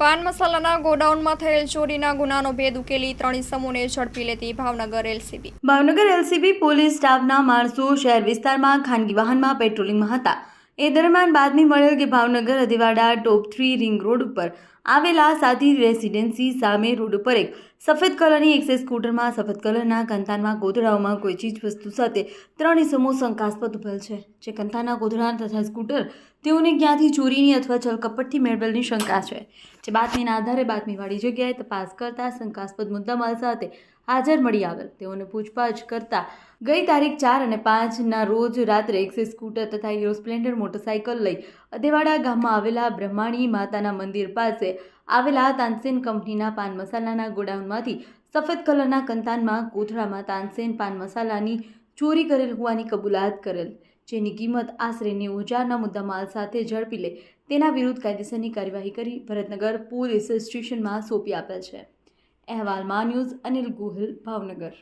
પાન મસાલાના ગોડાઉનમાં થયેલ ચોરીના ગુનાનો ભેદ ઉકેલી ત્રણ ઇસમોને ઝડપી લેતી Bhavnagar LCB. Bhavnagar LCB police સ્ટાફના માણસો શહેર વિસ્તારમાં ખાનગી વાહનમાં પેટ્રોલિંગમાં હતા. એ દરમિયાન બાતમી મળેલ કે Bhavnagar, Adhivada, top three ring road ઉપર આવેલા સાથી રેસિડેન્સી સામે રોડ ઉપર એક સફેદ કલરની એક્સેસ સ્કૂટરમાં, સફેદ કલરના કંતાનમાં કોથળાઓમાં કોઈ ચીજ વસ્તુ સાથે ત્રણ ઇસમો શંકાસ્પદ ઉભેલ છે. જે કંતાના કોથળા તથા સ્કૂટર તેઓને ક્યાંથી ચોરીની અથવા છલકપટથી મેળવેલની શંકા છે? જે બાતમીના આધારે બાતમીવાળી જગ્યાએ તપાસ કરતા શંકાસ્પદ મુદ્દામાલ સાથે હાજર મળી આવેલ. તેઓને પૂછપાછ કરતા ગઈ તારીખ ચાર અને પાંચના રોજ રાત્રે એક્સે સ્કૂટર તથા હીરો સ્પ્લેન્ડર મોટરસાઇકલ લઈ અદેવાડા ગામમાં આવેલા બ્રહ્માણી માતાના મંદિર પાસે આવેલા તાનસેન કંપનીના પાન મસાલાના ગોડાઉનમાંથી સફેદ કલરના કંતાનમાં કોથળામાં તાનસેન પાન મસાલાની ચોરી કરેલ હોવાની કબૂલાત કરેલ. જેની કિંમત આશરે નેવું હજારના મુદ્દામાલ સાથે ઝડપી લે. તેના વિરુદ્ધ કાયદેસરની કાર્યવાહી કરી ભરતનગર પોલીસ સ્ટેશનમાં સોંપી આપેલ છે. અહેવાલમાં ન્યૂઝ અનિલ ગોહિલ ભાવનગર.